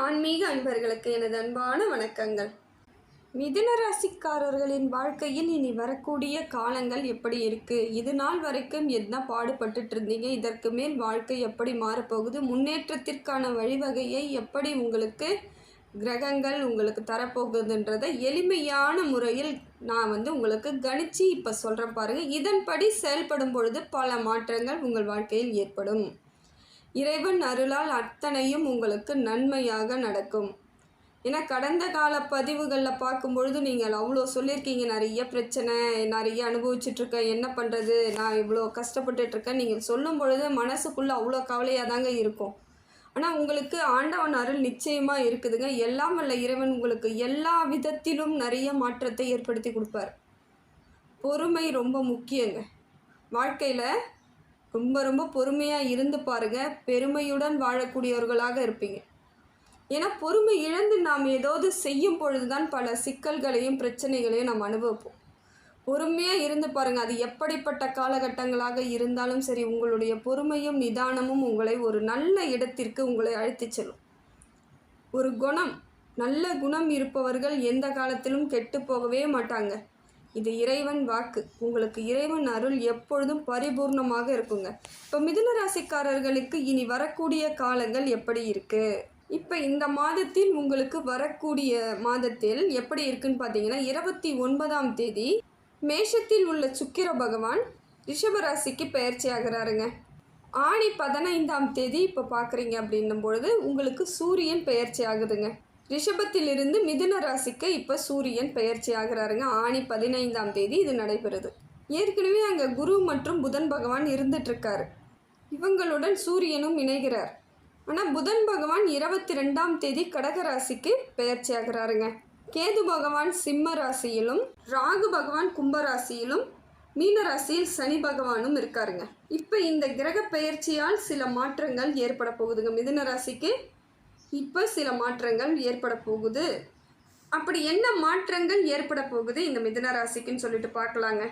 ஆன்மீக அன்பர்களுக்கு எனது அன்பான வணக்கங்கள். மிதுன ராசிக்காரர்களின் வாழ்க்கையில் இனி வரக்கூடிய காலங்கள் எப்படி இருக்குது இது நாள் வரைக்கும் என்ன பாடுபட்டுட்டு இருந்தீங்க? இதற்கு மேல் வாழ்க்கை எப்படி மாறப்போகுது? முன்னேற்றத்திற்கான வழிவகையை எப்படி உங்களுக்கு கிரகங்கள் உங்களுக்கு தரப்போகுதுன்றதை எளிமையான முறையில் நான் வந்து உங்களுக்கு கணிச்சு இப்போ சொல்கிறேன் பாருங்கள் இதன்படி செயல்படும் பொழுது பல மாற்றங்கள் உங்கள் வாழ்க்கையில் ஏற்படும். இறைவன் அருளால் அத்தனையும் உங்களுக்கு நன்மையாக நடக்கும். ஏன்னா கடந்த கால பதிவுகளில் பார்க்கும்பொழுது நீங்கள் அவ்வளோ சொல்லியிருக்கீங்க. நிறைய பிரச்சனை நிறைய அனுபவிச்சுட்ருக்கேன். என்ன பண்ணுறது நான் இவ்வளோ கஷ்டப்பட்டுட்ருக்கேன். நீங்கள் சொல்லும் பொழுது மனசுக்குள்ளே அவ்வளோ கவலையாக தாங்க இருக்கும். ஆனால் உங்களுக்கு ஆண்டவன் அருள் நிச்சயமாக இருக்குதுங்க. எல்லாம் வல்ல இறைவன் உங்களுக்கு எல்லா விதத்திலும் நிறைய மாற்றத்தை ஏற்படுத்தி கொடுப்பார். பொறுமை ரொம்ப முக்கியங்க. வாழ்க்கையில் ரொம்ப ரொம்ப பொறுமையாக இருந்து பாருங்கள் பெருமையுடன் வாழக்கூடியவர்களாக இருப்பீங்க. ஏன்னா பொறுமை இழந்து நாம் ஏதாவது செய்யும் பொழுதுதான் பல சிக்கல்களையும் பிரச்சனைகளையும் நாம் அனுபவிப்போம். பொறுமையாக இருந்து பாருங்கள் அது எப்படிப்பட்ட காலகட்டங்களாக இருந்தாலும் சரி உங்களுடைய பொறுமையும் நிதானமும் உங்களை ஒரு நல்ல இடத்திற்கு உங்களை அழைத்துச் செல்லும். ஒரு குணம் நல்ல குணம் இருப்பவர்கள் எந்த காலத்திலும் கெட்டு போகவே மாட்டாங்க. இது இறைவன் வாக்கு. உங்களுக்கு இறைவன் அருள் எப்பொழுதும் பரிபூர்ணமாக இருக்குங்க. இப்போ மிதுன ராசிக்காரர்களுக்கு இனி வரக்கூடிய காலங்கள் எப்படி இருக்கு? இப்போ இந்த மாதத்தில் உங்களுக்கு வரக்கூடிய மாதத்தில் எப்படி இருக்குன்னு பார்த்தீங்கன்னா இருபத்தி ஒன்பதாம் தேதி மேஷத்தில் உள்ள சுக்கிர பகவான் ரிஷபராசிக்கு பயிற்சி ஆகிறாருங்க. ஆணி பதினைந்தாம் தேதி இப்போ பார்க்குறீங்க அப்படின்னும் பொழுது உங்களுக்கு சூரியன் பெயர்ச்சி ஆகுதுங்க. ரிஷபத்திலிருந்து மிதுன ராசிக்கு இப்போ சூரியன் பெயர்ச்சி ஆகிறாருங்க. ஆணி பதினைந்தாம் தேதி இது நடைபெறுது. ஏற்கனவே அங்கே குரு மற்றும் புதன் பகவான் இருந்துட்டுருக்காரு இவங்களுடன் சூரியனும் இணைகிறார். ஆனால் புதன் பகவான் இருபத்தி ரெண்டாம் தேதி கடகராசிக்கு பெயர்ச்சி ஆகிறாருங்க. கேது பகவான் சிம்ம ராசியிலும் ராகு பகவான் கும்பராசியிலும் மீன ராசியில் சனி பகவானும் இருக்காருங்க. இப்போ இந்த கிரக பெயர்ச்சியால் சில மாற்றங்கள் ஏற்பட போகுதுங்க. மிதுன ராசிக்கு இப்போ சில மாற்றங்கள் ஏற்பட போகுது. அப்படி என்ன மாற்றங்கள் ஏற்பட போகுது? இந்த மிதன ராசிக்குன்னு சொல்லிட்டு பார்க்கலாங்க.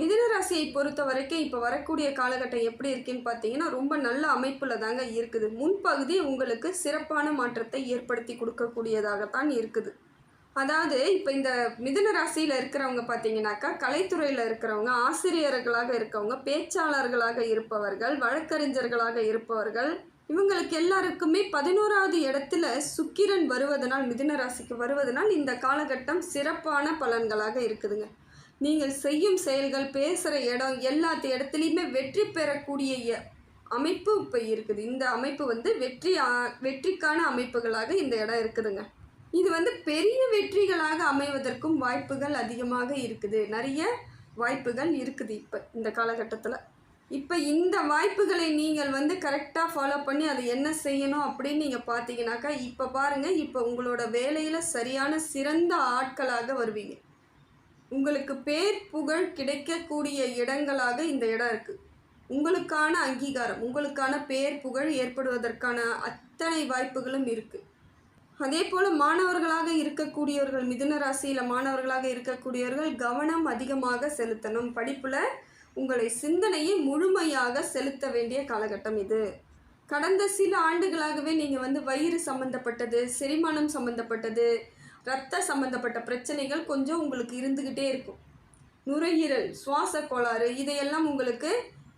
மிதன ராசியை பொறுத்த வரைக்கும் இப்போ வரக்கூடிய காலகட்டம் எப்படி இருக்குன்னு பார்த்தீங்கன்னா ரொம்ப நல்ல அமைப்பில் தாங்க இருக்குது. முன்பகுதி உங்களுக்கு சிறப்பான மாற்றத்தை ஏற்படுத்தி கொடுக்கக்கூடியதாகத்தான் இருக்குது. அதாவது இப்போ இந்த மிதன ராசியில் இருக்கிறவங்க பார்த்தீங்கன்னாக்கா கலைத்துறையில் இருக்கிறவங்க ஆசிரியர்களாக இருக்கவங்க பேச்சாளர்களாக இருப்பவர்கள் வழக்கறிஞர்களாக இருப்பவர்கள் இவங்களுக்கு எல்லாருக்குமே பதினோராவது இடத்துல சுக்கிரன் வருவதனால் மிதுன ராசிக்கு வருவதனால் இந்த காலகட்டம் சிறப்பான பலன்களாக இருக்குதுங்க. நீங்கள் செய்யும் செயல்கள் பேசுகிற இடம் எல்லாத்து இடத்துலையுமே வெற்றி பெறக்கூடிய அமைப்பு இப்போ இருக்குது. இந்த அமைப்பு வந்து வெற்றி ஆ- வெற்றிக்கான அமைப்புகளாக இந்த இடம் இருக்குதுங்க. இது வந்து பெரிய வெற்றிகளாக அமைவதற்கும் வாய்ப்புகள் அதிகமாக இருக்குது. நிறைய வாய்ப்புகள் இருக்குது இப்போ இந்த காலகட்டத்தில். இப்போ இந்த வாய்ப்புகளை நீங்கள் வந்து கரெக்டாக ஃபாலோ பண்ணி அதை என்ன செய்யணும் அப்படின்னு நீங்கள் பார்த்தீங்கன்னாக்கா இப்போ பாருங்கள் இப்போ உங்களோட வேலையில் சரியான சிறந்த ஆட்களாக வருவீங்க. உங்களுக்கு பேர் புகழ் கிடைக்கக்கூடிய இடங்களாக இந்த இடம் இருக்குது உங்களுக்கான அங்கீகாரம் உங்களுக்கான பேர் புகழ் ஏற்படுவதற்கான அத்தனை வாய்ப்புகளும் இருக்குது அதே போல் மாணவர்களாக இருக்கக்கூடியவர்கள் மிதுன ராசியில் மாணவர்களாக இருக்கக்கூடியவர்கள் கவனம் அதிகமாக செலுத்தணும். படிப்பில் உங்களை சிந்தனையை முழுமையாக செலுத்த வேண்டிய காலகட்டம் இது. கடந்த சில ஆண்டுகளாகவே நீங்கள் வந்து வயிறு சம்மந்தப்பட்டது செரிமானம் சம்மந்தப்பட்டது ரத்த சம்மந்தப்பட்ட பிரச்சனைகள் கொஞ்சம் உங்களுக்கு இருந்துக்கிட்டே இருக்கும். நுரையீரல் சுவாச கோளாறு இதையெல்லாம் உங்களுக்கு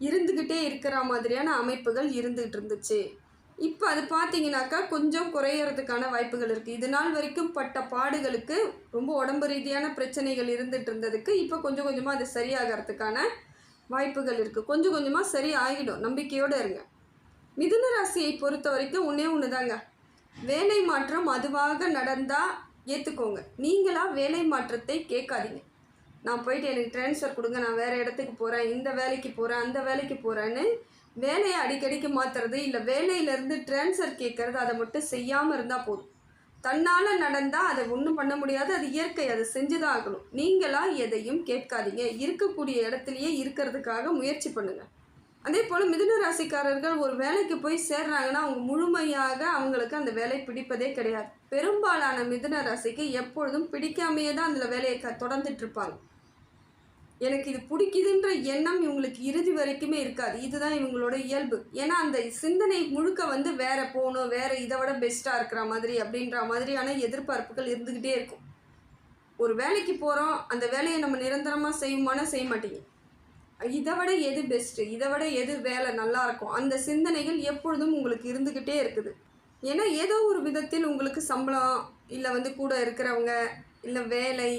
இருந்துக்கிட்டே இருக்கிற மாதிரியான அமைப்புகள் இருந்துகிட்டு இருந்துச்சு. இப்போ அது பார்த்தீங்கன்னாக்கா கொஞ்சம் குறையறதுக்கான வாய்ப்புகள் இருக்குது இது நாள் வரைக்கும் பட்ட பாடுகளுக்கு ரொம்ப உடம்பு ரீதியான பிரச்சனைகள் இருந்துகிட்டு இருந்ததுக்கு இப்போ கொஞ்சம் கொஞ்சமாக அது சரியாகிறதுக்கான வாய்ப்புகள் இருக்குது கொஞ்சம் கொஞ்சமாக சரி ஆகிடும். நம்பிக்கையோடு இருங்க. மிதுன ராசியை பொறுத்த வரைக்கும் ஒன்றே ஒன்று தாங்க வேலை மாற்றம் அதுவாக நடந்தால் ஏற்றுக்கோங்க நீங்களாக வேலை மாற்றத்தை கேட்காதீங்க. நான் போயிட்டு எனக்கு ட்ரான்ஸ்ஃபர் கொடுங்க. நான் வேறு இடத்துக்கு போகிறேன் இந்த வேலைக்கு போகிறேன் அந்த வேலைக்கு போகிறேன்னு வேலையை அடிக்கடிக்கு மாற்றுறது இல்லை. வேலையிலேருந்து ட்ரான்ஸ்ஃபர் கேட்குறது அதை மட்டும் செய்யாமல் இருந்தால் போதும். தன்னால் நடந்தால் அதை ஒன்றும் பண்ண முடியாது அது இயற்கை அதை செஞ்சுதான் ஆகணும் நீங்களாக எதையும் கேட்காதீங்க. இருக்கக்கூடிய இடத்துலையே இருக்கிறதுக்காக முயற்சி பண்ணுங்கள் அதே போல் மிதுன ராசிக்காரர்கள் ஒரு வேலைக்கு போய் சேர்றாங்கன்னா அவங்க முழுமையாக அவங்களுக்கு அந்த வேலை பிடிப்பதே கிடையாது. பெரும்பாலான மிதுன ராசிக்கு எப்பொழுதும் பிடிக்காமையே தான் அதில் வேலையை க தொடர்ந்துட்டு இருப்பாங்க. எனக்கு இது பிடிக்குதுன்ற எண்ணம் இவங்களுக்கு இறுதி வரைக்குமே இருக்காது. இதுதான் இவங்களோட இயல்பு. ஏன்னா அந்த சிந்தனை முழுக்க வந்து வேற போகணும் வேற இதை விட பெஸ்ட்டாக இருக்கிற மாதிரி அப்படின்ற மாதிரியான எதிர்பார்ப்புகள் இருந்துக்கிட்டே இருக்கும். ஒரு வேலைக்கு போகிறோம் அந்த வேலையை நம்ம நிரந்தரமாக செய்யுமானா செய்ய மாட்டீங்க. இதை விட எது பெஸ்ட்டு இதை விட எது வேலை நல்லாயிருக்கும் அந்த சிந்தனைகள் எப்பொழுதும் உங்களுக்கு இருந்துக்கிட்டே இருக்குது. ஏன்னா ஏதோ ஒரு விதத்தில் உங்களுக்கு சம்பளம் இல்லை வந்து கூட இருக்கிறவங்க இல்லை வேலை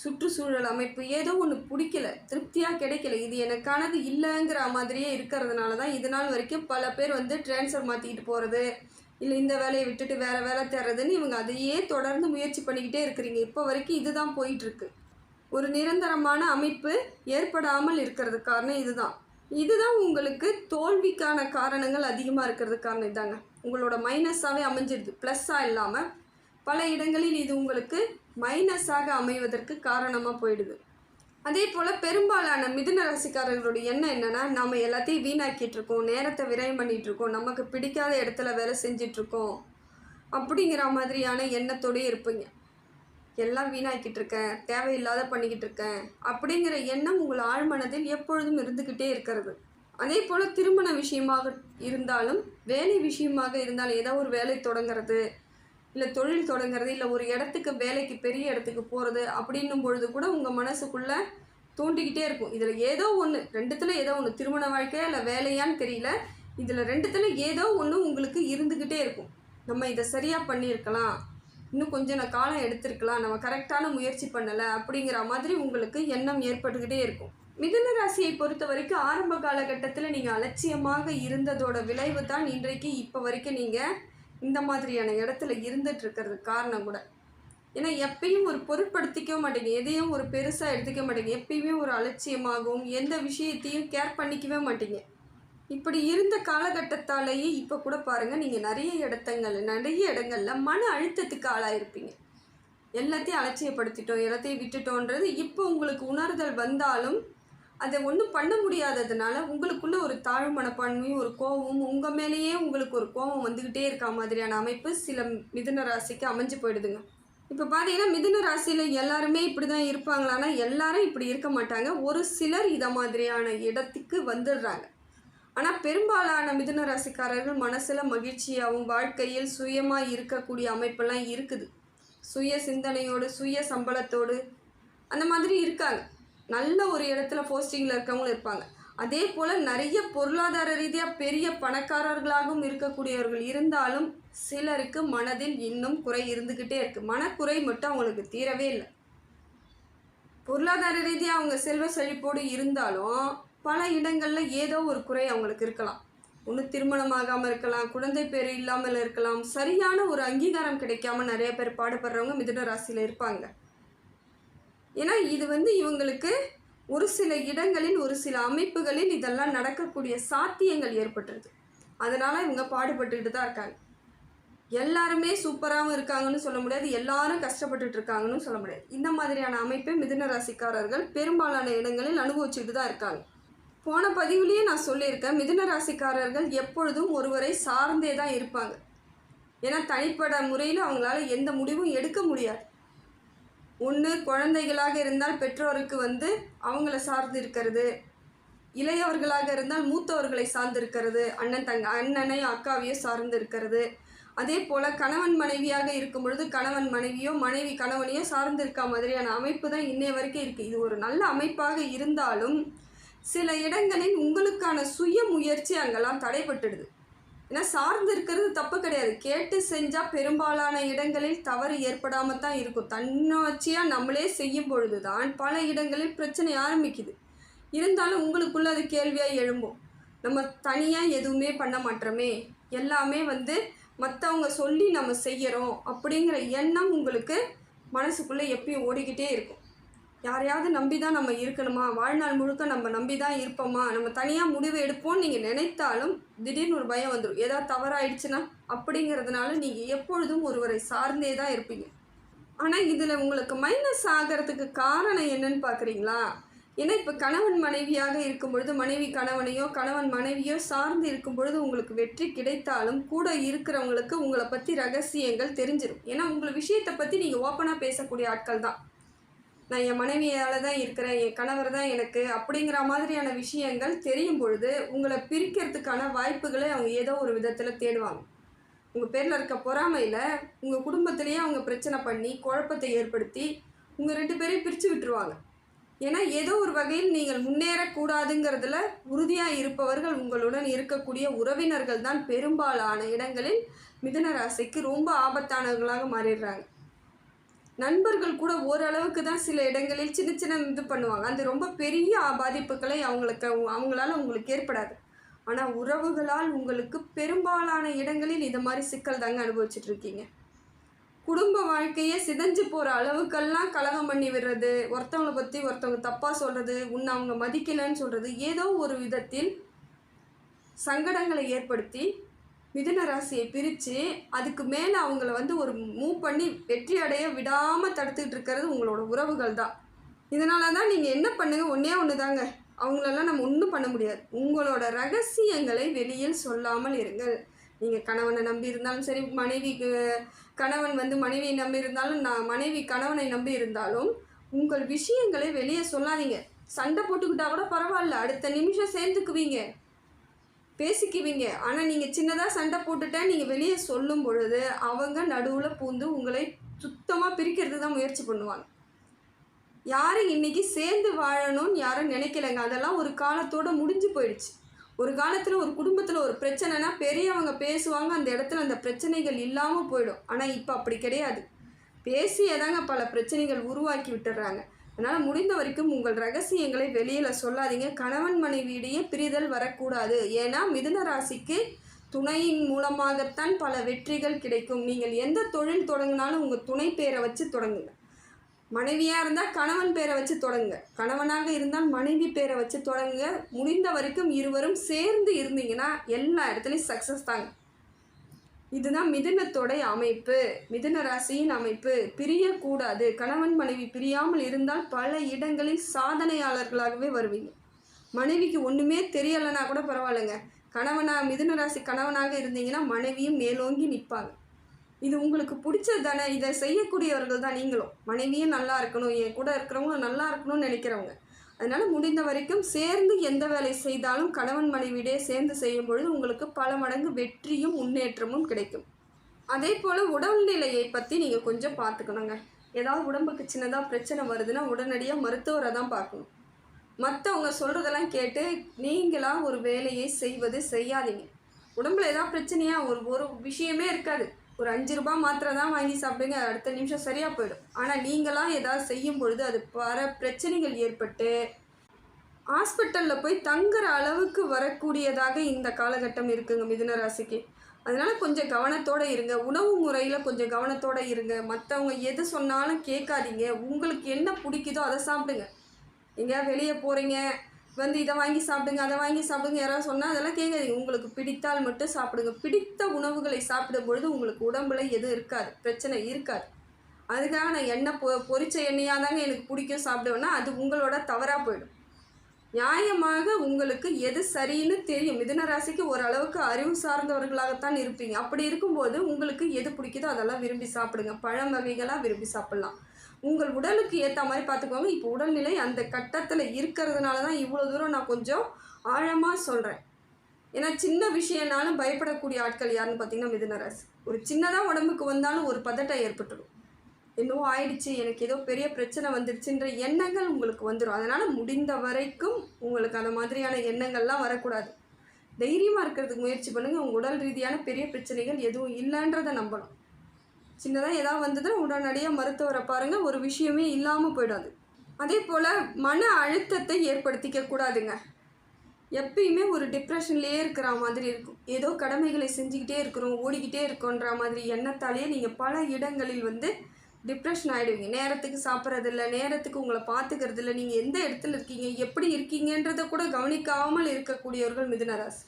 சுற்றுச்சூழல் அமைப்பு ஏதோ ஒன்று பிடிக்கல திருப்தியாக கிடைக்கல. இது எனக்கானது இல்லைங்கிற மாதிரியே இருக்கிறதுனால தான் இது நாள் வரைக்கும் பல பேர் வந்து ட்ரான்ஸ்ஃபர் மாற்றிக்கிட்டு போகிறது இல்லை இந்த வேலையை விட்டுட்டு வேறு வேலை தேடுறதுன்னு இவங்க அதையே தொடர்ந்து முயற்சி பண்ணிக்கிட்டே இருக்கிறீங்க. இப்போ வரைக்கும் இதுதான் போயிட்டுருக்கு. ஒரு நிரந்தரமான அமைப்பு ஏற்படாமல் இருக்கிறது காரணம் இதுதான். இதுதான் உங்களுக்கு தோல்விக்கான காரணங்கள் அதிகமாக இருக்கிறது காரணம் இதாங்க. உங்களோட மைனஸாகவே அமைஞ்சிருது. ப்ளஸ்ஸாக இல்லாமல் பல இடங்களில் இது உங்களுக்கு மைனஸாக அமைவதற்கு காரணமாக போயிடுது. அதே போல் பெரும்பாலான மிதுன ராசிக்காரர்களுடைய எண்ணம் என்னென்னா நம்ம எல்லாத்தையும் வீணாக்கிட்டு இருக்கோம் நேரத்தை விரயம் பண்ணிகிட்ருக்கோம் நமக்கு பிடிக்காத இடத்துல வேலை செஞ்சிட்ருக்கோம் அப்படிங்கிற மாதிரியான எண்ணத்தோடயே இருப்பீங்க. எல்லாம் வீணாக்கிட்டு இருக்கேன் தேவையில்லாத பண்ணிக்கிட்டு இருக்கேன் அப்படிங்கிற எண்ணம் உங்கள் ஆழ்மனதில் எப்பொழுதும் இருந்துக்கிட்டே இருக்கிறது. அதே போல் திருமண விஷயமாக இருந்தாலும் வேலை விஷயமாக இருந்தாலும் ஏதோ ஒரு வேலை தொடங்குறது இல்லை தொழில் தொடங்குறது இல்லை ஒரு இடத்துக்கு வேலைக்கு பெரிய இடத்துக்கு போகிறது அப்படின்னும் பொழுது கூட உங்கள் மனசுக்குள்ளே தூண்டிக்கிட்டே இருக்கும். இதில் ஏதோ ஒன்று ரெண்டுத்தில் ஏதோ ஒன்று திருமண வாழ்க்கையா இல்லை வேலையான்னு தெரியல. இதில் ரெண்டுத்தில் ஏதோ ஒன்று உங்களுக்கு இருந்துக்கிட்டே இருக்கும். நம்ம இதை சரியாக பண்ணியிருக்கலாம். இன்னும் கொஞ்சம் நான் காலம் எடுத்திருக்கலாம். நம்ம கரெக்டான முயற்சி பண்ணலை அப்படிங்கிற மாதிரி உங்களுக்கு எண்ணம் ஏற்பட்டுக்கிட்டே இருக்கும். மிதுன ராசியை பொறுத்த வரைக்கும் ஆரம்ப காலகட்டத்தில் நீங்கள் அலட்சியமாக இருந்ததோட விளைவு தான் இன்றைக்கு இப்போ வரைக்கும் நீங்கள் இந்த மாதிரியான இடத்துல இருந்துட்டு இருக்கிறது காரணம் கூட. ஏன்னா எப்பயும் ஒரு பொருட்படுத்திக்க மாட்டேங்க. எதையும் ஒரு பெருசாக எடுத்துக்க மாட்டேங்க. எப்பயுமே ஒரு அலட்சியமாகவும் எந்த விஷயத்தையும் கேர் பண்ணிக்கவே மாட்டீங்க. இப்படி இருந்த காலகட்டத்தாலேயே இப்போ கூட பாருங்கள் நீங்கள் நிறைய இடத்தங்கள் நிறைய இடங்கள்ல மன அழுத்தத்துக்கு ஆளாயிருப்பீங்க. எல்லாத்தையும் அலட்சியப்படுத்திட்டோம் எல்லாத்தையும் விட்டுட்டோன்றது இப்போ உங்களுக்கு உணர்தல் வந்தாலும் அதை ஒன்றும் பண்ண முடியாததுனால உங்களுக்குள்ள ஒரு தாழ்வு மனப்பான்மையும் ஒரு கோபமும் உங்கள் மேலேயே உங்களுக்கு ஒரு கோபம் வந்துக்கிட்டே இருக்க மாதிரியான அமைப்பு சில மிதுன ராசிக்கு அமைஞ்சு போயிடுதுங்க. இப்போ பார்த்தீங்கன்னா மிதுன ராசியில் எல்லாருமே இப்படி தான் இருப்பாங்களான்னா எல்லாரும் இப்படி இருக்க மாட்டாங்க. ஒரு சிலர் இதை மாதிரியான இடத்துக்கு வந்துடுறாங்க. ஆனால் பெரும்பாலான மிதுன ராசிக்காரர்கள் மனசில் மகிழ்ச்சியாகவும் வாழ்க்கையில் சுயமாக இருக்கக்கூடிய அமைப்பெல்லாம் இருக்குது. சுய சிந்தனையோடு சுய சம்பளத்தோடு அந்த மாதிரி இருக்காங்க. நல்ல ஒரு இடத்துல போஸ்டிங்கில் இருக்கவங்களும் இருப்பாங்க. அதே போல் நிறைய பொருளாதார ரீதியாக பெரிய பணக்காரர்களாகவும் இருக்கக்கூடியவர்கள் இருந்தாலும் சிலருக்கு மனதில் இன்னும் குறை இருந்துக்கிட்டே இருக்குது மனக்குறை மட்டும் அவங்களுக்கு தீரவே இல்லை. பொருளாதார ரீதியாக அவங்க செல்வ செழிப்போடு இருந்தாலும் பல இடங்களில் ஏதோ ஒரு குறை அவங்களுக்கு இருக்கலாம். ஒன்று திருமணமாகாமல் இருக்கலாம் குழந்தை பேர் இல்லாமல் இருக்கலாம் சரியான ஒரு அங்கீகாரம் கிடைக்காம நிறைய பேர் பாடுபடுறவங்க மிதுன ராசியில் இருப்பாங்க. ஏன்னா இது வந்து இவங்களுக்கு ஒரு சில இடங்களில் ஒரு சில அமைப்புகளில் இதெல்லாம் நடக்கக்கூடிய சாத்தியங்கள் ஏற்பட்டுருது அதனால் இவங்க பாடுபட்டுக்கிட்டு தான் இருக்காங்க. எல்லாருமே சூப்பராகவும் இருக்காங்கன்னு சொல்ல முடியாது. எல்லாரும் கஷ்டப்பட்டுட்டு இருக்காங்கன்னு சொல்ல முடியாது. இந்த மாதிரியான அமைப்பை மிதுன ராசிக்காரர்கள் பெரும்பாலான இடங்களில் அனுபவிச்சுட்டு தான் இருக்காங்க. போன பதிவுலேயே நான் சொல்லியிருக்கேன் மிதுன ராசிக்காரர்கள் எப்பொழுதும் ஒருவரை சார்ந்தே தான் இருப்பாங்க. ஏன்னா தனிப்பட முறையில் அவங்களால எந்த முடிவும் எடுக்க முடியாது. ஒன்று குழந்தைகளாக இருந்தால் பெற்றோருக்கு வந்து அவங்கள சார்ந்து இருக்கிறது. இளையவர்களாக இருந்தால் மூத்தவர்களை சார்ந்து இருக்கிறது அண்ணன் தங்க அண்ணனையும் அக்காவையோ சார்ந்து இருக்கிறது. அதே போல் கணவன் மனைவியாக இருக்கும் பொழுது கணவன் மனைவியோ மனைவி கணவனையோ சார்ந்து இருக்க மாதிரியான அமைப்பு தான் இன்னைய வரைக்கும் இருக்குது இது ஒரு நல்ல அமைப்பாக இருந்தாலும் சில இடங்களில் உங்களுக்கான சுய முயற்சி அங்கெல்லாம் தடைப்பட்டுடுது ஏன்னா சார்ந்து இருக்கிறது தப்பு கிடையாது. கேட்டு செஞ்சால் பெரும்பாலான இடங்களில் தவறு ஏற்படாமல் தான் இருக்கும். தன்னாட்சியாக நம்மளே செய்யும் பொழுது தான் பல இடங்களில் பிரச்சனை ஆரம்பிக்குது. இருந்தாலும் உங்களுக்குள்ள அது கேள்வியாக எழும்பும். நம்ம தனியாக எதுவுமே பண்ண மாட்டோமே. எல்லாமே வந்து மற்றவங்க சொல்லி நம்ம செய்கிறோம் அப்படிங்கிற எண்ணம் உங்களுக்கு மனசுக்குள்ளே எப்பயும் ஓடிக்கிட்டே இருக்கும். யாரையாவது நம்பி தான் நம்ம இருக்கணுமா? வாழ்நாள் முழுக்க நம்ம நம்பி தான் இருப்போமா? நம்ம தனியாக முடிவு எடுப்போம்னு நீங்கள் நினைத்தாலும் திடீர்னு ஒரு பயம் வந்துடும் ஏதாவது தவறாயிடுச்சுன்னா அப்படிங்கிறதுனால நீங்கள் எப்பொழுதும் ஒருவரை சார்ந்தே தான் இருப்பீங்க. ஆனால் இதில் உங்களுக்கு மைனஸ் ஆகிறதுக்கு காரணம் என்னன்னு பார்க்குறீங்களா ஏன்னா இப்போ கணவன் மனைவியாக இருக்கும் பொழுது மனைவி கணவனையோ கணவன் மனைவியோ சார்ந்து இருக்கும் பொழுது உங்களுக்கு வெற்றி கிடைத்தாலும் கூட இருக்கிறவங்களுக்கு உங்களை பற்றி ரகசியங்கள் தெரிஞ்சிடும் ஏன்னா உங்களை விஷயத்தை பற்றி நீங்கள் ஓப்பனாக பேசக்கூடிய ஆட்கள் தான் நான் என் மனைவியால் தான் இருக்கிறேன் என் கணவர் தான் எனக்கு அப்படிங்கிற மாதிரியான விஷயங்கள் தெரியும் பொழுது உங்களை பிரிக்கிறதுக்கான வாய்ப்புகளை அவங்க ஏதோ ஒரு விதத்தில் தேடுவாங்க. உங்கள் பேரில் இருக்க பொறாமையில் உங்கள் குடும்பத்திலேயே அவங்க பிரச்சனை பண்ணி குழப்பத்தை ஏற்படுத்தி உங்கள் ரெண்டு பேரையும் பிரித்து விட்டுருவாங்க. ஏன்னா ஏதோ ஒரு வகையில் நீங்கள் முன்னேறக்கூடாதுங்கிறதுல உறுதியாக இருப்பவர்கள் உங்களுடன் இருக்கக்கூடிய உறவினர்கள் தான் பெரும்பாலான இடங்களில் மிதுன ராசிக்கு ரொம்ப ஆபத்தானவர்களாக மாறிடுறாங்க. நண்பர்கள் கூட ஓரளவுக்கு தான் சில இடங்களில் சின்ன சின்ன இது பண்ணுவாங்க. அந்த ரொம்ப பெரிய பாதிப்புகளை அவங்களுக்கு அவங்களால உங்களுக்கு ஏற்படாது. ஆனால் உறவுகளால் உங்களுக்கு பெரும்பாலான இடங்களில் இது மாதிரி சிக்கல் தாங்க அனுபவிச்சுட்டு இருக்கீங்க. குடும்ப வாழ்க்கையே சிதஞ்சு போகிற அளவுக்கெல்லாம் கலகம் பண்ணி விடுறது ஒருத்தவங்களை பற்றி ஒருத்தவங்க தப்பாக சொல்கிறது உன்னை அவங்க மதிக்கலைன்னு சொல்கிறது ஏதோ ஒரு விதத்தில் சங்கடங்களை ஏற்படுத்தி மிதுன ராசியை பிரித்து அதுக்கு மேலே அவங்கள வந்து ஒரு மூவ் பண்ணி வெற்றி அடைய விடாமல் தடுத்துக்கிட்டு இருக்கிறது உங்களோட உறவுகள் தான். இதனால தான் நீங்கள் என்ன பண்ணுங்கள் ஒன்றே ஒன்று தாங்க அவங்களெல்லாம் நம்ம ஒன்றும் பண்ண முடியாது. உங்களோட ரகசியங்களை வெளியில் சொல்லாமல் இருங்கள். நீங்கள் கணவனை நம்பி இருந்தாலும் சரி மனைவிக்கு கணவன் வந்து மனைவியை நம்பி இருந்தாலும் நான் மனைவி கணவனை நம்பி இருந்தாலும் உங்கள் விஷயங்களை வெளியே சொல்லாதீங்க. சண்டை போட்டுக்கிட்டா கூட பரவாயில்ல. அடுத்த நிமிஷம் சேர்ந்துக்குவீங்க. பேசிக்குவீங்க. ஆனால் நீங்கள் சின்னதாக சண்டை போட்டுட்டேன் நீங்கள் வெளியே சொல்லும் பொழுது அவங்க நடுவில் பூந்து உங்களை சுத்தமாக பிரிக்கிறது தான் முயற்சி பண்ணுவாங்க. யாரும் இன்னைக்கு சேர்ந்து வாழணும்னு யாரும் நினைக்கலைங்க. அதெல்லாம் ஒரு காலத்தோடு முடிஞ்சு போயிடுச்சு. ஒரு காலத்தில் ஒரு குடும்பத்தில் ஒரு பிரச்சனைனா பெரியவங்க பேசுவாங்க அந்த இடத்துல அந்த பிரச்சனைகள் இல்லாமல் போயிடும். ஆனால் இப்போ அப்படி கிடையாது. பேசியே தாங்க பல பிரச்சனைகள் உருவாக்கி விட்டுறாங்க. அதனால் முடிந்த வரைக்கும் உங்கள் ரகசியங்களை வெளியில் சொல்லாதீங்க. கணவன் மனைவியிடையே பிரிதல் வரக்கூடாது. ஏன்னா மிதுன ராசிக்கு துணையின் மூலமாகத்தான் பல வெற்றிகள் கிடைக்கும். நீங்கள் எந்த தொழில் தொடங்கினாலும் உங்கள் துணை பேரை வச்சு தொடங்குங்க. மனைவியாக இருந்தால் கணவன் பேரை வச்சு தொடங்குங்க. கணவனாக இருந்தால் மனைவி பேரை வச்சு தொடங்குங்க. முடிந்த வரைக்கும் இருவரும் சேர்ந்து இருந்தீங்கன்னா எல்லா இடத்துலையும் சக்ஸஸ் தாங்க. இதுதான் மிதுனத்தோடைய அமைப்பு. மிதுன ராசியின் அமைப்பு. பிரியக்கூடாது. கணவன் மனைவி பிரியாமல் இருந்தால் பல இடங்களில் சாதனையாளர்களாகவே வருவீங்க. மனைவிக்கு ஒன்றுமே தெரியலைன்னா கூட பரவாயில்லைங்க. கணவனா மிதுன ராசி கணவனாக இருந்தீங்கன்னா மனைவியும் மேலோங்கி நிற்பாங்க. இது உங்களுக்கு பிடிச்சது தானே இதை செய்யக்கூடியவர்கள் தான் நீங்களும். மனைவியும் நல்லா இருக்கணும். என் கூட இருக்கிறவங்களும் நல்லா இருக்கணும்னு நினைக்கிறவங்க. அதனால் முடிந்த வரைக்கும் சேர்ந்து எந்த வேலை செய்தாலும் கணவன் மனைவியிடையே சேர்ந்து செய்யும் பொழுது உங்களுக்கு பல மடங்கு வெற்றியும் முன்னேற்றமும் கிடைக்கும். அதே போல் உடல்நிலையை பற்றி நீங்கள் கொஞ்சம் பார்த்துக்கணுங்க. ஏதாவது உடம்புக்கு சின்னதாக பிரச்சனை வருதுன்னா உடனடியாக மருத்துவரை தான் பார்க்கணும். மற்றவங்க சொல்கிறதெல்லாம் கேட்டு நீங்களாக ஒரு வேலையை செய்வது செய்யாதீங்க. உடம்புல ஏதாவது பிரச்சனையாக ஒரு ஒரு விஷயமே இருக்காது. ஒரு அஞ்சு ரூபாய் மாத்திரை தான் வாங்கி சாப்பிடுங்க அடுத்த நிமிஷம் சரியாக போயிடும். ஆனால் நீங்களாம் ஏதாவது செய்யும் பொழுது அது பல பிரச்சனைகள் ஏற்பட்டு ஹாஸ்பிட்டலில் போய் தங்குற அளவுக்கு வரக்கூடியதாக இந்த காலகட்டம் இருக்குங்க மிதுன ராசிக்கு. அதனால் கொஞ்சம் கவனத்தோடு இருங்க உணவு முறையில் கொஞ்சம் கவனத்தோடு இருங்க. மற்றவங்க எது சொன்னாலும் கேட்காதீங்க. உங்களுக்கு என்ன பிடிக்குதோ அதை சாப்பிடுங்க. எங்கேயா வெளியே போகிறீங்க வந்து இதை வாங்கி சாப்பிடுங்க அதை வாங்கி சாப்பிடுங்க யாராவது சொன்னால் அதெல்லாம் கேட்காதீங்க. உங்களுக்கு பிடித்தால் மட்டும் சாப்பிடுங்க. பிடித்த உணவுகளை சாப்பிடும் பொழுது உங்களுக்கு உடம்புல எதுவும் இருக்காது. பிரச்சனை இருக்காது. அதுக்காக நான் எண்ணெய் பொ பொரிச்ச எண்ணெயாக தாங்க எனக்கு பிடிக்கும் சாப்பிடுவேன்னா அது உங்களோட தவறாக போயிடும். நியாயமாக உங்களுக்கு எது சரின்னு தெரியும். மிதுன ராசிக்கு ஓரளவுக்கு அறிவு சார்ந்தவர்களாகத்தான் இருப்பீங்க. அப்படி இருக்கும்போது உங்களுக்கு எது பிடிக்குதோ அதெல்லாம் விரும்பி சாப்பிடுங்க. பழம் வகைகளாக விரும்பி சாப்பிட்லாம். உங்கள் உடலுக்கு ஏற்ற மாதிரி பார்த்துக்கோங்க. இப்போ உடல்நிலை அந்த கட்டத்தில் இருக்கிறதுனால தான் இவ்வளோ தூரம் நான் கொஞ்சம் ஆழமாக சொல்கிறேன் ஏன்னா சின்ன விஷயம்னாலும் பயப்படக்கூடிய ஆட்கள் யாருன்னு பார்த்தீங்கன்னா மிதுனராசி. ஒரு சின்னதாக உடம்புக்கு வந்தாலும் ஒரு பதட்டம் ஏற்பட்டுடும். என்னவோ ஆயிடுச்சு எனக்கு ஏதோ பெரிய பிரச்சனை வந்துடுச்சுன்ற எண்ணங்கள் உங்களுக்கு வந்துடும் அதனால் முடிந்த வரைக்கும் உங்களுக்கு அந்த மாதிரியான எண்ணங்கள்லாம் வரக்கூடாது. தைரியமாக இருக்கிறதுக்கு முயற்சி பண்ணுங்கள் உங்கள் உடல் ரீதியான பெரிய பிரச்சனைகள் எதுவும் இல்லைன்றதை நம்பணும். சின்னதாக ஏதாவது வந்ததுன்னா உடனடியாக மருத்துவரை பாருங்கள் ஒரு விஷயமே இல்லாமல் போயிடாது. அதே போல் மன அழுத்தத்தை ஏற்படுத்திக்க கூடாதுங்க. எப்பயுமே ஒரு டிப்ரெஷன்லேயே இருக்கிற மாதிரி இருக்கும். ஏதோ கடமைகளை செஞ்சுக்கிட்டே இருக்கிறோம் ஓடிக்கிட்டே இருக்கோன்ற மாதிரி எண்ணத்தாலேயே நீங்கள் பல இடங்களில் வந்து டிப்ரெஷன் ஆகிடுவீங்க நேரத்துக்கு சாப்பிட்றதில்ல நேரத்துக்கு உங்களை பார்த்துக்கிறது இல்லை நீங்கள் எந்த இடத்துல இருக்கீங்க எப்படி இருக்கீங்கன்றதை கூட கவனிக்காமல் இருக்கக்கூடியவர்கள் மிதுனராசி.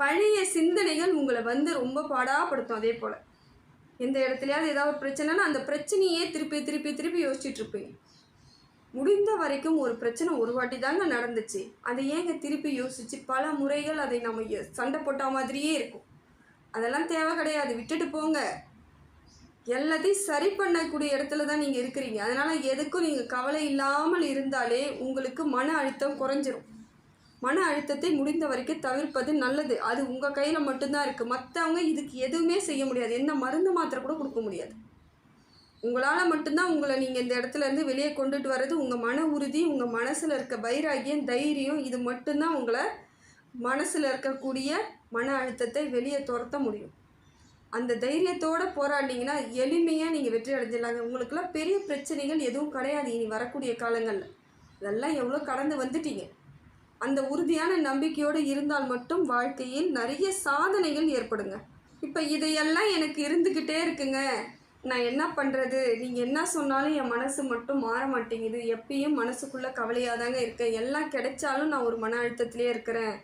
பழைய சிந்தனைகள் உங்களை வந்து ரொம்ப பாடாப்படுத்தும் அதே போல். எந்த இடத்துலையாவது ஏதாவது பிரச்சனைனா அந்த பிரச்சனையே திருப்பி திருப்பி திருப்பி யோசிச்சுட்டு முடிந்த வரைக்கும் ஒரு பிரச்சனை ஒரு வாட்டி தாங்க நடந்துச்சு. அதை ஏங்க திருப்பி யோசிச்சு பல முறைகள் அதை நம்ம சண்டை போட்ட மாதிரியே இருக்கும். அதெல்லாம் தேவை கிடையாது. விட்டுட்டு போங்க. எல்லாத்தையும் சரி பண்ணக்கூடிய இடத்துல தான் நீங்கள் இருக்கிறீங்க. அதனால் எதுக்கும் நீங்கள் கவலை இல்லாமல் இருந்தாலே உங்களுக்கு மன அழுத்தம் குறைஞ்சிரும். மன அழுத்தத்தை முடிந்த வரைக்கும் தவிர்ப்பது நல்லது. அது உங்கள் கையில் மட்டும்தான் இருக்குது மற்றவங்க இதுக்கு எதுவுமே செய்ய முடியாது. என்ன மருந்து மாத்திரை கூட கொடுக்க முடியாது. உங்களால் மட்டும்தான் உங்களை நீங்கள் இந்த இடத்துல இருந்து வெளியே கொண்டுட்டு வர்றது. உங்கள் மன உறுதி உங்கள் மனசில் இருக்க வைராகியம் தைரியம் இது மட்டும்தான் உங்களை மனசில் இருக்கக்கூடிய மன அழுத்தத்தை வெளியே துரத்த முடியும். அந்த தைரியத்தோடு போராடினீங்கன்னா எளிமையாக நீங்கள் வெற்றி அடைஞ்சிடலாங்க. உங்களுக்கெல்லாம் பெரிய பிரச்சனைகள் எதுவும் கிடையாது. இனி வரக்கூடிய காலங்களில். இதெல்லாம் எவ்வளோ கடந்து வந்துட்டீங்க. அந்த உறுதியான நம்பிக்கையோடு இருந்தால் மட்டும் வாழ்க்கையில் நிறைய சாதனைகள் ஏற்படுங்க. இப்போ இதையெல்லாம் எனக்கு இருந்துக்கிட்டே இருக்குங்க. நான் என்ன பண்ணுறது நீங்கள் என்ன சொன்னாலும் என் மனசு மட்டும் மாற மாட்டேங்குது. எப்பயும் மனசுக்குள்ளே கவலையாக தாங்க இருக்கேன் எல்லாம் கிடைச்சாலும் நான் ஒரு மன அழுத்தத்திலே இருக்கிறேன்.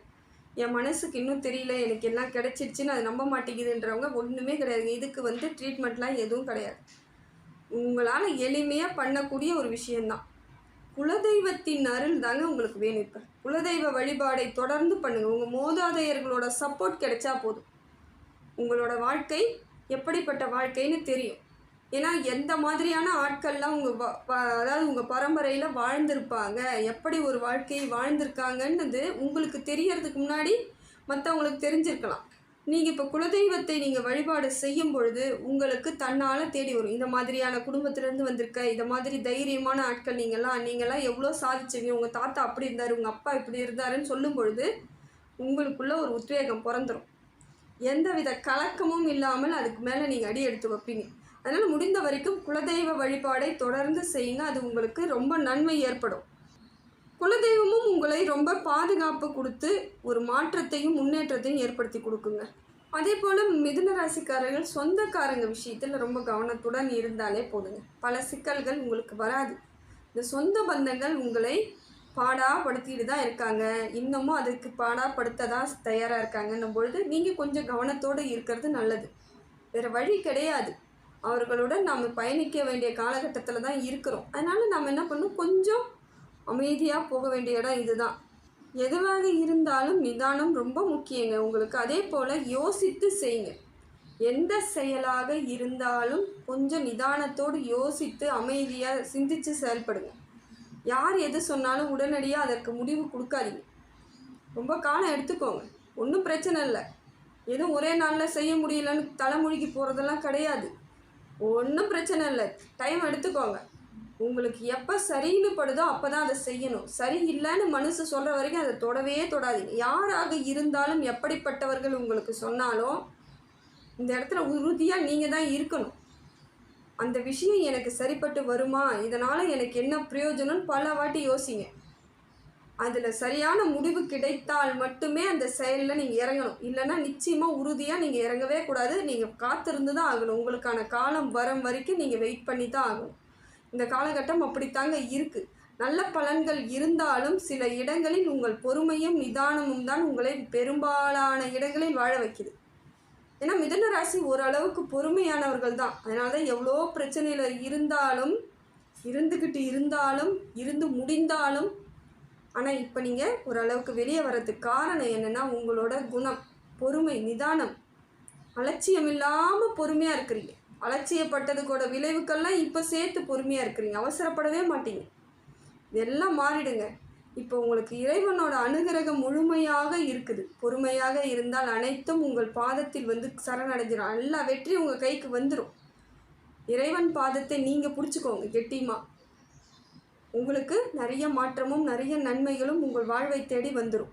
என் மனசுக்கு இன்னும் தெரியல. எனக்கு எல்லாம் கிடைச்சிருச்சுன்னு அது நம்ப மாட்டேங்குதுன்றவங்க ஒன்றுமே கிடையாது இதுக்கு வந்து ட்ரீட்மெண்ட்லாம் எதுவும் கிடையாது. உங்களால் எளிமையாக பண்ணக்கூடிய ஒரு விஷயந்தான் குலதெய்வத்தின் அருள் தாங்க உங்களுக்கு வேணும். இப்போ குலதெய்வ வழிபாடை தொடர்ந்து பண்ணுங்கள் உங்கள் மோதாதையர்களோட சப்போர்ட் கிடைச்சா போதும். உங்களோட வாழ்க்கை எப்படிப்பட்ட வாழ்க்கைன்னு தெரியும். ஏன்னா எந்த மாதிரியான ஆட்கள்லாம் உங்கள் அதாவது உங்கள் பரம்பரையில் வாழ்ந்திருப்பாங்க எப்படி ஒரு வாழ்க்கையை வாழ்ந்திருக்காங்கன்னு உங்களுக்கு தெரியறதுக்கு முன்னாடி மற்றவங்களுக்கு தெரிஞ்சிருக்கலாம். நீங்கள் இப்போ குலதெய்வத்தை நீங்கள் வழிபாடு செய்யும் பொழுது உங்களுக்கு தன்னால் தேடி வரும். இந்த மாதிரியான குடும்பத்திலேருந்து வந்திருக்க இந்த மாதிரி தைரியமான ஆட்கள் நீங்கள்லாம் நீங்கள்லாம் எவ்வளோ சாதிச்சிங்க உங்கள் தாத்தா அப்படி இருந்தார் உங்கள் அப்பா இப்படி இருந்தாருன்னு சொல்லும் பொழுது உங்களுக்குள்ளே ஒரு உத்வேகம் பிறந்துடும் எந்தவித கலக்கமும் இல்லாமல் அதுக்கு மேலே நீங்கள் அடி எடுத்து வைப்பீங்க. அதனால் முடிந்த வரைக்கும் குலதெய்வ வழிபாடை தொடர்ந்து செய்யுங்க. அது உங்களுக்கு ரொம்ப நன்மை ஏற்படும். குலதெய்வமும் உங்களை ரொம்ப பாதுகாப்பு கொடுத்து ஒரு மாற்றத்தையும் முன்னேற்றத்தையும் ஏற்படுத்தி கொடுக்குங்க. அதே போல் மிதுன ராசிக்காரர்கள் சொந்தக்காரங்க விஷயத்தில் ரொம்ப கவனத்துடன் இருந்தாலே போதுங்க. பல சிக்கல்கள் உங்களுக்கு வராது. இந்த சொந்த பந்தங்கள் உங்களை பாடாப்படுத்திட்டு தான் இருக்காங்க. இன்னமும் அதுக்கு பாடாப்படுத்த தான் தயாராக இருக்காங்கன்னும் பொழுது நீங்கள் கொஞ்சம் கவனத்தோடு இருக்கிறது நல்லது. வேறு வழி கிடையாது. அவர்களுடன் நாம் பயணிக்க வேண்டிய காலகட்டத்தில் தான் இருக்கிறோம். அதனால் நம்ம என்ன பண்ணணும்? கொஞ்சம் அமைதியாக போக வேண்டிய இடம் இதுதான். எதுவாக இருந்தாலும் நிதானம் ரொம்ப முக்கியங்க. உங்களுக்கு அதே போல் யோசித்து செய்யுங்க. எந்த செயலாக இருந்தாலும் கொஞ்சம் நிதானத்தோடு யோசித்து அமைதியாக சிந்தித்து செயல்படுங்க. யார் எது சொன்னாலும் உடனடியாக அதற்கு முடிவு கொடுக்காதீங்க. ரொம்ப காலம் எடுத்துக்கோங்க. ஒன்றும் பிரச்சனை இல்லை. எதுவும் ஒரே நாளில் செய்ய முடியலன்னு தலைமொழிக்கு போகிறதெல்லாம் கிடையாது. ஒன்றும் பிரச்சனை இல்லை. டைம் எடுத்துக்கோங்க. உங்களுக்கு எப்போ சரின்னு படுதோ அப்போ தான் அதை செய்யணும். சரி இல்லைன்னு மனசு சொல்கிற வரைக்கும் அதை தொடவே தொடாதீங்க. யாராக இருந்தாலும் எப்படிப்பட்டவர்கள் உங்களுக்கு சொன்னாலும் இந்த இடத்துல உறுதியாக நீங்கள் தான் இருக்கணும். அந்த விஷயம் எனக்கு சரிப்பட்டு வருமா? இதனால் எனக்கு என்ன பிரயோஜனம்? பல வாட்டி யோசிங்க. அதில் சரியான முடிவு கிடைத்தால் மட்டுமே அந்த செயலில் நீங்கள் இறங்கணும். இல்லைன்னா நிச்சயமாக உறுதியாக நீங்கள் இறங்கவே கூடாது. நீங்கள் காத்திருந்து தான் ஆகணும். உங்களுக்கான காலம் வரம் வரைக்கும் நீங்கள் வெயிட் பண்ணி தான் ஆகணும். இந்த காலகட்டம் அப்படித்தாங்க இருக்குது நல்ல பலன்கள் இருந்தாலும் சில இடங்களில் உங்கள் பொறுமையும் நிதானமும் தான் உங்களை பெரும்பாலான இடங்களில் வாழ வைக்குது. ஏன்னா மிதன ராசி ஓரளவுக்கு பொறுமையானவர்கள் தான். அதனால தான் எவ்வளோ பிரச்சனையில் இருந்தாலும் இருந்துக்கிட்டு இருந்தாலும் இருந்து முடிந்தாலும் ஆனால் இப்போ நீங்கள் ஓரளவுக்கு வெளியே வர்றதுக்கு காரணம் என்னென்னா உங்களோட குணம் பொறுமை நிதானம் அலட்சியம் இல்லாமல் பொறுமையாக இருக்கிறீங்க. அலட்சியப்பட்டதுக்கோட விளைவுக்கெல்லாம் இப்போ சேர்த்து பொறுமையாக இருக்கிறீங்க. அவசரப்படவே மாட்டீங்க. இதெல்லாம் மாறிடுங்க. இப்போ உங்களுக்கு இறைவனோட அனுகிரகம் முழுமையாக இருக்குது. பொறுமையாக இருந்தால் அனைத்தும் உங்கள் பாதத்தில் வந்து சரணடைஞ்சிடும் எல்லா வெற்றி உங்கள் கைக்கு வந்துடும் இறைவன் பாதத்தை நீங்கள் பிடிச்சிக்கோங்க கெட்டியமாக உங்களுக்கு நிறைய மாற்றமும் நிறைய நன்மைகளும் உங்கள் வாழ்வை தேடி வந்துடும்